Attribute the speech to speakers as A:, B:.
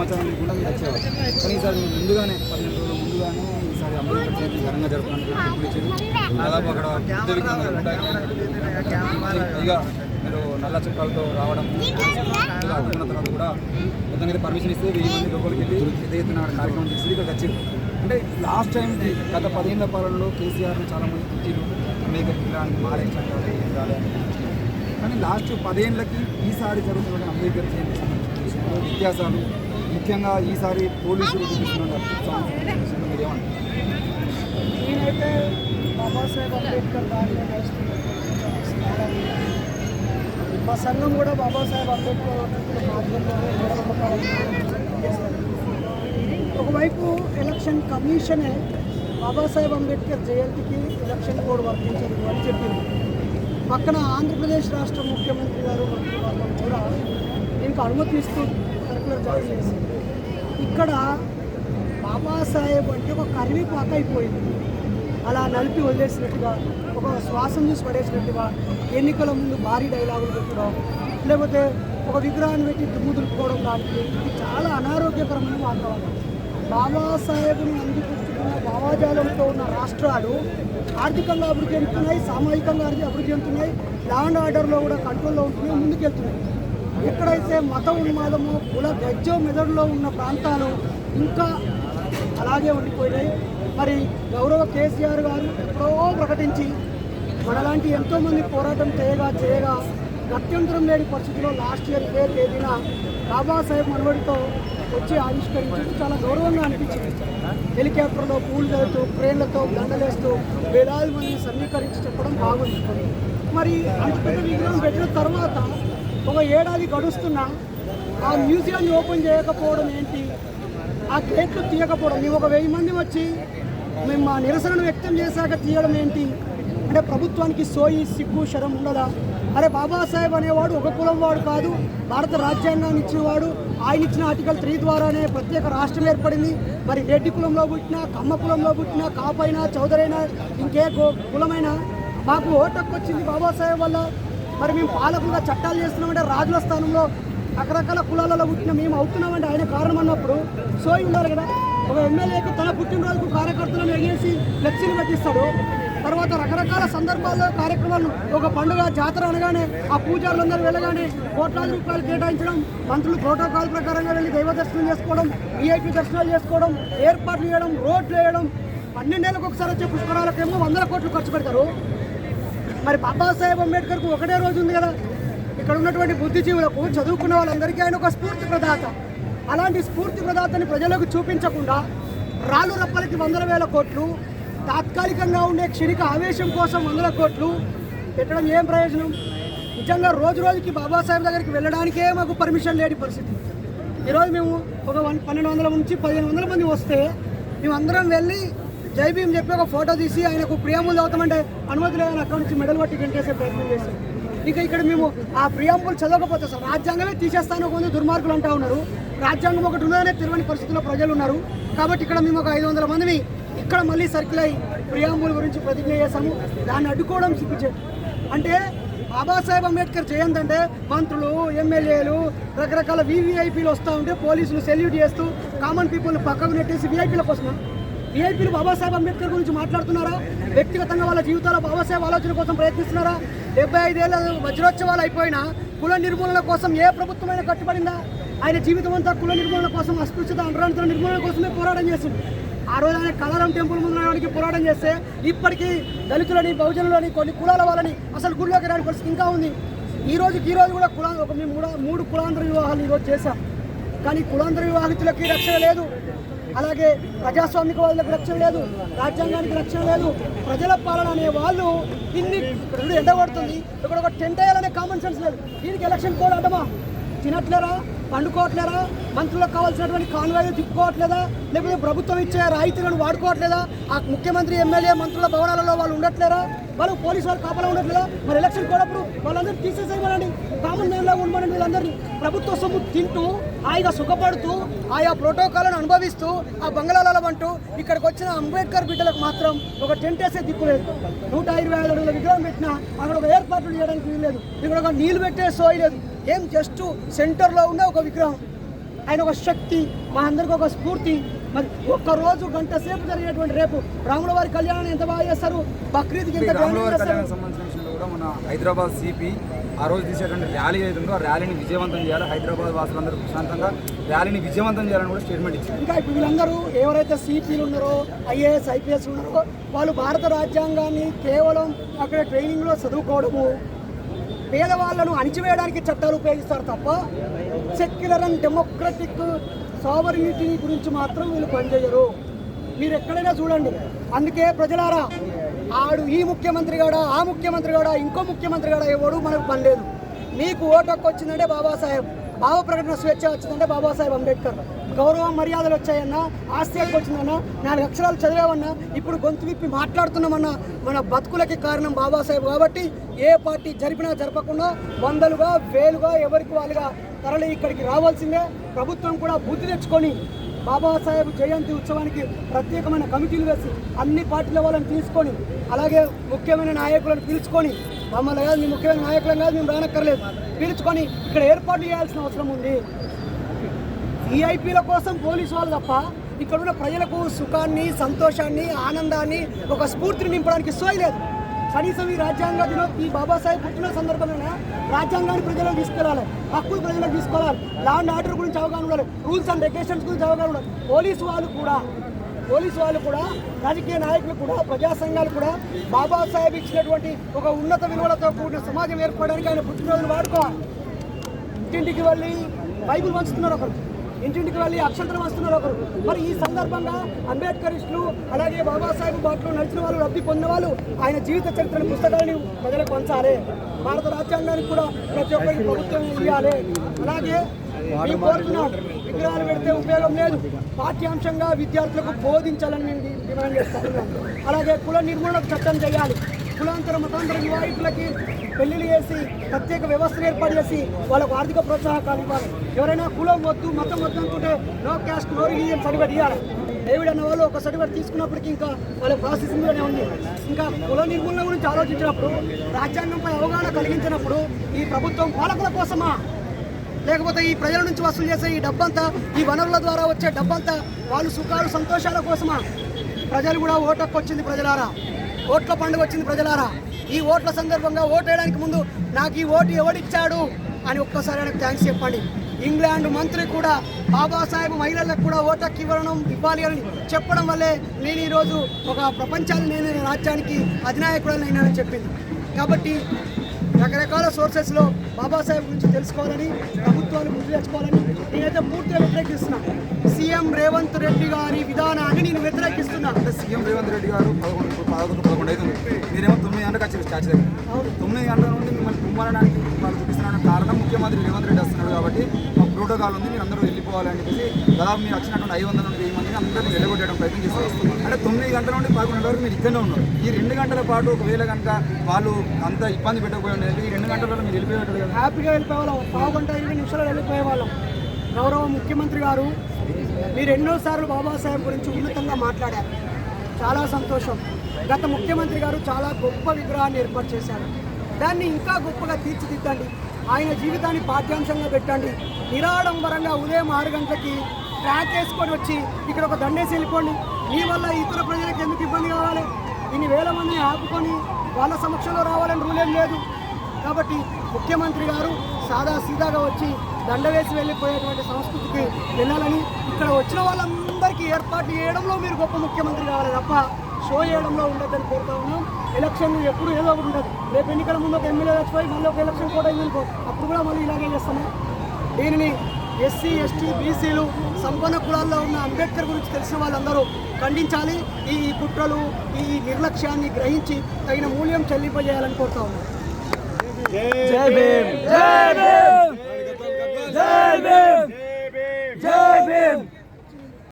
A: సమాచారం లేకుండా మీరు వచ్చేవారు కానీ ఈసారి మీరు ముందుగానే పదిహేను రోజుల ముందుగానే ఈసారి అంబేద్కర్ జయంతి ఘనంగా జరపడానికి పిలిచారు దాదాపు అక్కడ పెద్ద పైగా మీరు నల్ల చుట్టాలతో రావడం ఇలా తర్వాత కూడా మొత్తం పర్మిషన్ ఇస్తే వెయ్యి మంది లోపలికి వెళ్ళి పెద్ద ఎత్తున కార్యక్రమం చేసి ఇక్కడికి వచ్చింది అంటే లాస్ట్ టైం గత పదిహేనుల పాలనలో కేసీఆర్ని చాలామంది తిట్టిరు అంబేద్కర్ విగ్రహానికి మారేక్షాలు ఏం రాలేదు కానీ లాస్ట్ పదేళ్ళకి ఈసారి జరుగుతున్న అంబేద్కర్ జయంతి సంబంధించిన విషయంలో వ్యత్యాసాలు ముఖ్యంగా ఈసారి పోలీసులు చూపిస్తున్న అత్యుత్సాహం విషయంలో మీరేమంటారు
B: నేనైతే బాబాసాహెబ్ అంబేద్కర్ దారిలో నడుస్తున్నాను మా సంఘం కూడా బాబాసాహెబ్ అంబేద్కర్ ఒకవైపు ఎలక్షన్ కమిషనే బాబాసాహెబ్ అంబేద్కర్ జయంతికి ఎలక్షన్ కోడ్ వర్తించదు అని చెప్పింది. పక్కన ఆంధ్రప్రదేశ్ రాష్ట్ర ముఖ్యమంత్రి గారు మంత్రివర్గం కూడా దీనికి అనుమతిస్తూ సర్కులర్ జారీ చేసి ఇక్కడ బాబాసాహెబ్ అంటే ఒక కరివేపాక అయిపోయింది. అలా నలిపి వదిలేసినట్టుగా ఒక శ్వాసం చూసి పడేసినట్టుగా ఎన్నికల ముందు భారీ డైలాగులు పెట్టడం లేకపోతే ఒక విగ్రహాన్ని పెట్టి దుమ్ము దులుపుకోవడం లాంటివి ఇది చాలా అనారోగ్యకరమైన వాతావరణం. బాబాసాహెబ్ని అందిపుచ్చుకున్న భావాజాలంతో ఉన్న రాష్ట్రాలు ఆర్థికంగా అభివృద్ధి చెందుతున్నాయి సామాజికంగా అభివృద్ధి చెందుతున్నాయి ల్యాండ్ ఆర్డర్లో కూడా కంట్రోల్లో ఉంటున్నాయి ముందుకెళ్తున్నాయి. ఎక్కడైతే మత ఉన్మాదము కుల గజ్జో మెదడులో ఉన్న ప్రాంతాలు ఇంకా అలాగే ఉండిపోయినాయి. మరి గౌరవ కేసీఆర్ గారు ఎప్పుడో ప్రకటించి మనలాంటి ఎంతోమంది పోరాటం చేయగా చేయగా గత్యంతరం లేని పరిస్థితిలో లాస్ట్ ఇయర్ ఇదే తేదీన బాబాసాహెబ్ మనవడితో వచ్చి ఆవిష్కరించి చాలా గౌరవంగా అనిపించింది. హెలికాప్టర్లో పూలు జరుగుతూ క్రేన్లతో గండలేస్తూ వేలాది మందిని సమీకరించి చెప్పడం బాగుంది. మరి అంత పెద్ద విగ్రహం పెట్టిన తర్వాత ఒక ఏడాది గడుస్తున్నా ఆ మ్యూజియాన్ని ఓపెన్ చేయకపోవడం ఏంటి? ఆ గేట్లు తీయకపోవడం. మేము ఒక వెయ్యి మంది వచ్చి మేము మా నిరసనను వ్యక్తం చేశాక తీయడం ఏంటి? అంటే ప్రభుత్వానికి సోయి సిగ్గు శరం ఉండదా? అరే బాబాసాహెబ్ అనేవాడు ఒక కులం వాడు కాదు. భారత రాజ్యాంగాన్ని ఇచ్చినవాడు. ఆయన ఇచ్చిన ఆర్టికల్ త్రీ ద్వారానే ప్రత్యేక రాష్ట్రం ఏర్పడింది. మరి రెడ్డి కులంలో పుట్టినా కమ్మ కులంలో పుట్టినా కాపైనా చౌదరైనా ఇంకే కు- కులమైనా? మాకు ఓటక్కు వచ్చింది బాబాసాహెబ్ వల్ల. మరి మేము పాలకులుగా చట్టాలు చేస్తున్నామంటే రాజుల స్థానంలో రకరకాల కులాలలో పుట్టిన మేము అవుతున్నామంటే ఆయన కారణం అన్నప్పుడు సోయి ఉండాలి కదా. ఒక ఎమ్మెల్యేకి తన పుట్టినరోజుకు కార్యకర్తలను ఎగేసి ఫ్లెక్సీలు పెట్టిస్తాడు తర్వాత రకరకాల సందర్భాల్లో కార్యక్రమాలు ఒక పండుగ జాతర అనగానే ఆ పూజారులందరూ వెళ్ళగానే కోట్లాది రూపాయలు కేటాయించడం మంత్రులు ప్రోటోకాల్ ప్రకారంగా వెళ్ళి దైవ దర్శనం చేసుకోవడం విఐపి దర్శనాలు చేసుకోవడం ఏర్పాట్లు చేయడం రోడ్లు వేయడం పన్నెండేళ్ళకి ఒకసారి వచ్చే పుష్కరాలకేమో వందల కోట్లు ఖర్చు పెడతారు. మరి బాబాసాహెబ్ అంబేద్కర్కు ఒకటే రోజు ఉంది కదా. ఇక్కడ ఉన్నటువంటి బుద్ధిజీవులకు చదువుకున్న వాళ్ళందరికీ ఆయన ఒక స్ఫూర్తి ప్రదాత. అలాంటి స్ఫూర్తి ప్రదాతని ప్రజలకు చూపించకుండా రాళ్ళు రప్పలకి వందల వేల కోట్లు తాత్కాలికంగా ఉండే క్షణిక ఆవేశం కోసం వందల కోట్లు పెట్టడం ఏం ప్రయోజనం? నిజంగా రోజు రోజుకి బాబాసాహెబ్ దగ్గరికి వెళ్ళడానికే మాకు పర్మిషన్ లేని పరిస్థితి. ఈరోజు మేము ఒక వన్ పన్నెండు వందల నుంచి పదిహేను వందల మంది వస్తే మేము అందరం వెళ్ళి జై భీమ్ చెప్పి ఒక ఫోటో తీసి ఆయనకు ప్రియాంబుల్ చదువుతామంటే అనుమతి లేదని అక్కడ నుంచి మెడల్ పట్టి గంటేసే ప్రయత్నం చేశాం ఇంకా ఇక్కడ మేము ఆ ప్రియాంబుల్ చదవకపోతే సార్ రాజ్యాంగమే తీసేస్తాను కొంత దుర్మార్గులు అంటా ఉన్నారు. రాజ్యాంగం ఒకటి ఉన్నదనే తెలియని పరిస్థితుల్లో ప్రజలు ఉన్నారు. కాబట్టి ఇక్కడ మేము ఒక ఐదు వందల మందిని ఇక్కడ మళ్ళీ సర్కిల్ అయ్యి ప్రియాంబుల్ గురించి ప్రతిజ్ఞ చేశాము. దాన్ని అడ్డుకోవడం సిగ్గుచే అంటే బాబాసాహెబ్ అంబేద్కర్ జయంతి అంటే మంత్రులు ఎమ్మెల్యేలు రకరకాల వీవీఐపీలు వస్తూ ఉంటే పోలీసులు సెల్యూట్ చేస్తూ కామన్ పీపుల్ని పక్కకు నెట్టేసి విఐపీల కోసం విఐపీలు బాబాసాహెబ్ అంబేద్కర్ గురించి మాట్లాడుతున్నారా? వ్యక్తిగతంగా వాళ్ళ జీవితాల్లో బాబాసాహెబ్ ఆలోచన కోసం ప్రయత్నిస్తున్నారా? డెబ్బై ఐదేళ్ళ వజ్రోత్సవాలు అయిపోయినా కుల నిర్మూలన కోసం ఏ ప్రభుత్వమైనా కట్టుబడిందా? ఆయన జీవితం అంతా కుల నిర్మూలన కోసం అస్పృశ్యత అంటరాంతర నిర్మూలన కోసమే పోరాటం చేసింది ఆ రోజు ఆయన కలారం టెంపుల్ ముందు పోరాటం చేస్తే ఇప్పటికీ దళితులని బహుజనులని కొన్ని కులాల వాళ్ళని అసలు గుడిలోకి రాని పరిస్థితి ఇంకా ఉంది. ఈ రోజుకి ఈ రోజు కూడా కులా ఒక మేము కూడా మూడు కులాంతర వివాహాలు ఈరోజు చేశాం. కానీ కులాంతర వివాహితులకి రక్షణ లేదు. అలాగే ప్రజాస్వామిక వాళ్ళకి రక్షణ లేదు రాజ్యాంగానికి రక్షణ లేదు ప్రజల పాలన అనే వాళ్ళు ఇన్ని ఇప్పుడు ఎండగొడుతుంది. ఇక్కడ ఒక టెంట్ వేయాలనే కామన్ సెన్స్ లేదు. దీనికి ఎలక్షన్ కోడ్ తినట్లేరా? పండుకోవట్లేరా? మంత్రులకు కావాల్సినటువంటి కాన్వాయ్లు తిప్పుకోవట్లేదా? లేకపోతే ప్రభుత్వం ఇచ్చే రాయితీలను వాడుకోవట్లేదా? ఆ ముఖ్యమంత్రి ఎమ్మెల్యే మంత్రుల భవనాలలో వాళ్ళు ఉండట్లేరా? వాళ్ళు పోలీసు వాళ్ళు కాపలా ఉండట్లేదా? మరి ఎలక్షన్ కోడప్పుడు వాళ్ళందరూ తీసేసేయమనండి. కామన్ మ్యాన్లా ఉండమనండి వీళ్ళందరినీ. ప్రభుత్వ సొమ్ము తింటూ హాయిగా సుఖపడుతూ ఆయా ప్రోటోకాల్ను అనుభవిస్తూ ఆ బంగ్లాలలో అంటూ ఇక్కడికి వచ్చిన అంబేద్కర్ బిడ్డలకు మాత్రం ఒక టెంట్ వేసే దిక్కులేదు నూట ఇరవై ఐదు అడుగుల విగ్రహం పెట్టినా అక్కడ ఒక ఏర్పాట్లు చేయడానికి వీల్లేదు ఇక్కడ ఒక నీళ్ళు పెట్టే సోయి లేదు. ఏం జస్ట్ సెంటర్లో ఉన్న ఒక విగ్రహం. ఆయన ఒక శక్తి మా అందరికి ఒక స్ఫూర్తి. మరి ఒక్క రోజు గంట సేపు జరిగేటువంటి రేపు రాముల వారి కళ్యాణాన్ని ఎంత బాగా చేస్తారు? బక్రీద్కి ఎంత
A: కూడా మన హైదరాబాద్ సిపి ఆ రోజు తీసేటువంటి ర్యాలీ ఏది ఉందో ఆ ర్యాలీని విజయవంతం చేయాలి. హైదరాబాద్ వాసులందరూ ప్రశాంతంగా ర్యాలీని విజయవంతం చేయాలని కూడా స్టేట్మెంట్ ఇచ్చింది
B: ఇంకా ఇప్పుడు వీళ్ళందరూ ఎవరైతే సిపిలు ఉన్నారో ఐఏఎస్ ఐపీఎస్ ఉన్నారో వాళ్ళు భారత రాజ్యాంగాన్ని కేవలం అక్కడ ట్రైనింగ్లో చదువుకోవడము పేదవాళ్ళను అణిచివేయడానికి చట్టాలు ఉపయోగిస్తారు తప్ప సెక్యులర్ అండ్ డెమోక్రటిక్ సావరిటీ గురించి మాత్రం వీళ్ళు పనిచేయరు. మీరు ఎక్కడైనా చూడండి. అందుకే ప్రజలారా ఆడు ఈ ముఖ్యమంత్రి కూడా ఆ ముఖ్యమంత్రి కూడా ఇంకో ముఖ్యమంత్రి కూడా ఎవడు మనకు పని లేదు. మీకు ఓటు హక్కు వచ్చిందంటే బాబాసాహెబ్. భావ ప్రకటన స్వేచ్ఛ వచ్చిందంటే బాబాసాహెబ్ అంబేద్కర్. గౌరవం మర్యాదలు వచ్చాయన్నా ఆస్తి హక్కు వచ్చిందన్నా నాలుగు అక్షరాలు చదివామన్నా ఇప్పుడు గొంతు విప్పి మాట్లాడుతున్నామన్నా మన బతుకులకి కారణం బాబాసాహెబ్ కాబట్టి ఏ పార్టీ జరిపినా జరపకుండా వందలుగా వేలుగా ఎవరికి వాళ్ళుగా తరలి ఇక్కడికి రావాల్సిందే. ప్రభుత్వం కూడా బుద్ధి తెచ్చుకొని బాబాసాహెబ్ జయంతి ఉత్సవానికి ప్రత్యేకమైన కమిటీలు వేసి అన్ని పార్టీల వాళ్ళని తీసుకొని అలాగే ముఖ్యమైన నాయకులను పిలుచుకొని మమ్మల్ని కాదు మీ ముఖ్యమైన నాయకులను కాదు మేము రానక్కర్లేదు. పిలుచుకొని ఇక్కడ ఏర్పాట్లు చేయాల్సిన అవసరం ఉంది. విఐపీల కోసం పోలీసు వాళ్ళు తప్ప ఇక్కడ ఉన్న ప్రజలకు సుఖాన్ని సంతోషాన్ని ఆనందాన్ని ఒక స్ఫూర్తిని నింపడానికి సోయలేదు కనీసం ఈ రాజ్యాంగ దినం ఈ బాబాసాహెబ్ పుట్టిన సందర్భంలోనే రాజ్యాంగాన్ని ప్రజలకు తీసుకెళ్ళాలి హక్కులు ప్రజలకు తీసుకోవాలి లా ఆర్డర్ గురించి అవగాహన ఉండాలి. రూల్స్ అండ్ రెగ్యులేషన్స్ గురించి అవగాహన ఉండాలి. పోలీసు వాళ్ళు కూడా పోలీసు వాళ్ళు కూడా రాజకీయ నాయకులు కూడా ప్రజా సంఘాలు కూడా బాబాసాహెబ్ ఇచ్చినటువంటి ఒక ఉన్నత విలువలతో కూడిన సమాజం ఏర్పడడానికి ఆయన పుట్టినరోజును వాడుకోవాలి. ఇంటింటికి వెళ్ళి బైబిల్ పంచుతున్నారు ఒకరు. ఇంటింటికి వెళ్ళి అక్షంతరం వస్తున్నారు ఒకరు. మరి ఈ సందర్భంగా అంబేద్కరిస్టులు అలాగే బాబాసాహెబ్ బాటలో నడిచిన వాళ్ళు లబ్ధి పొందిన వాళ్ళు ఆయన జీవిత చరిత్ర పుస్తకాన్ని ప్రజలకు పంచాలి. భారత రాజ్యాంగానికి కూడా ప్రతి ఒక్కరికి ప్రభుత్వం ఇవ్వాలి. అలాగే మేము కోరుతున్నాం విగ్రహాలు పెడితే ఉపయోగం లేదు. పాఠ్యాంశంగా విద్యార్థులకు బోధించాలని మేము డిమాండ్ చేస్తాం అలాగే కుల నిర్మూలన చట్టం చేయాలి. కులాంతర మతాంతర వివాహితులకి పెళ్ళిళ్ళు చేసి ప్రత్యేక వ్యవస్థను ఏర్పాటు చేసి వాళ్ళకు ఆర్థిక ప్రోత్సాహకాలు ఇవ్వాలి ఎవరైనా కులం వద్దు మతం వద్దు అనుకుంటే no caste no religion certificate ఇవ్వాలి డేవిడ్ అన్న వాళ్ళు ఒక సర్టిఫికేట్ తీసుకున్నప్పటికీ ఇంకా వాళ్ళ ప్రాసెసింగ్లోనే ఉంది. ఇంకా కుల నిర్మూలన గురించి ఆలోచించినప్పుడు రాజ్యాంగంపై అవగాహన కలిగించినప్పుడు ఈ ప్రభుత్వం పాలకుల కోసమా? లేకపోతే ఈ ప్రజల నుంచి వసూలు చేసే ఈ డబ్బంతా ఈ వనరుల ద్వారా వచ్చే డబ్బంతా వాళ్ళు సుఖాలు సంతోషాల కోసమా? ప్రజలు కూడా ఓటకు వచ్చింది ప్రజలారా? ఓట్ల పండుగ వచ్చింది ప్రజలారా? ఈ ఓట్ల సందర్భంగా ఓటేయడానికి వేయడానికి ముందు నాకు ఈ ఓటు ఎవడిచ్చాడు అని ఒక్కసారి ఆయనకు థ్యాంక్స్ చెప్పండి. ఇంగ్లాండ్ మంత్రి కూడా బాబాసాహెబ్ మహిళలకు కూడా ఓటక్కి ఇవ్వడం ఇవ్వాలి అని చెప్పడం వల్లే నేను ఈరోజు ఒక ప్రపంచాన్ని నేను రాజ్యానికి అధినాయకుడని అయినానని చెప్పింది. కాబట్టి రకరకాల సోర్సెస్లో బాబాసాహెబ్ గురించి తెలుసుకోవాలని ప్రభుత్వాలు గుర్తు తెచ్చుకోవాలని నేనైతే పూర్తిగా వ్యతిరేకిస్తున్నా. సీఎం రేవంత్ రెడ్డి గారి విధానాన్ని నేను వ్యతిరేకిస్తున్నా.
A: అంటే సీఎం రేవంత్ రెడ్డి గారు పదకొండు పదకొండు పదకొండు మీరేమో తొమ్మిది గంటలకు వచ్చారు స్టాచ్యూ దగ్గర తొమ్మిది గంటల నుండి మిమ్మల్ని కుమ్మడానికి వాళ్ళు చూపిస్తున్న కారణం ముఖ్యమంత్రి రేవంత్ రెడ్డి వస్తున్నాడు కాబట్టి ఒక ప్రోటోకాల్ ఉంది మీరు అందరూ వెళ్ళిపోవాలని చెప్పేసి దాదాపు మీరు వచ్చినటువంటి ఐదు వందల నుండి వెయ్యి మందిని అందరినీ వెళ్ళగొట్టడం ప్రయత్నం చేస్తారు అంటే తొమ్మిది గంటల నుండి పదకొండు వరకు మీరు ఇక్కడనే ఉన్నారు. ఈ రెండు గంటల పాటు ఒకవేళ కనుక వాళ్ళు అంత ఇబ్బంది పెట్టకపోయి ఉండేది ఈ రెండు గంటలలో మీరు వెళ్ళిపోయేటప్పుడు కదా.
B: హ్యాపీగా వెళ్ళిపోయేవాళ్ళం. పావు గంట ఇరవై నిమిషాలు వెళ్ళిపోయేవాళ్ళం గౌరవ ముఖ్యమంత్రి గారు మీరు ఎన్నోసార్లు బాబాసాహెబ్ గురించి ఉన్నతంగా మాట్లాడారు. చాలా సంతోషం. గత ముఖ్యమంత్రి గారు చాలా గొప్ప విగ్రహాన్ని ఏర్పాటు చేశారు. దాన్ని ఇంకా గొప్పగా తీర్చిదిద్దండి. ఆయన జీవితాన్ని పాఠ్యాంశంగా పెట్టండి. నిరాడంబరంగా ఉదయం ఆరు గంటలకి ట్రాక్ వేసుకొని వచ్చి ఇక్కడ ఒక దండేసి వెళ్ళిపోండి. మీ వల్ల ఇతర ప్రజలకు ఎందుకు ఇబ్బంది కావాలి? ఇన్ని వేల మందిని ఆపుకొని వాళ్ళ సమక్షంలో రావాలని రూలేం లేదు. కాబట్టి ముఖ్యమంత్రి గారు సాదా సీదాగా వచ్చి దండ వేసి వెళ్ళిపోయేటువంటి సంస్కృతికి వెళ్ళాలని ఇక్కడ వచ్చిన వాళ్ళందరికీ ఏర్పాటు చేయడంలో మీరు గొప్ప ముఖ్యమంత్రి కావాలి తప్ప షో చేయడంలో ఉండదని కోరుతా ఉన్నాం. ఎలక్షన్ ఎప్పుడు ఏదో ఒకటి ఉండదు. రేపు ఎన్నికల ముందు ఒక ఎమ్మెల్యే చచ్చిపోయి మళ్ళీ ఒక ఎలక్షన్ కూడా అయిందనుకో అప్పుడు కూడా మళ్ళీ ఇలాగే చేస్తాము. దీనిని ఎస్సీ ఎస్టీ బీసీలు సంపన్న కులాల్లో ఉన్న అంబేద్కర్ గురించి తెలిసిన వాళ్ళందరూ ఖండించాలి. ఈ కుట్రలు ఈ నిర్లక్ష్యాన్ని గ్రహించి తగిన మూల్యం చెల్లింపజేయాలని కోరుతా ఉన్నాం.
C: జై భీమ్. జై భీమ్. జై భీమ్.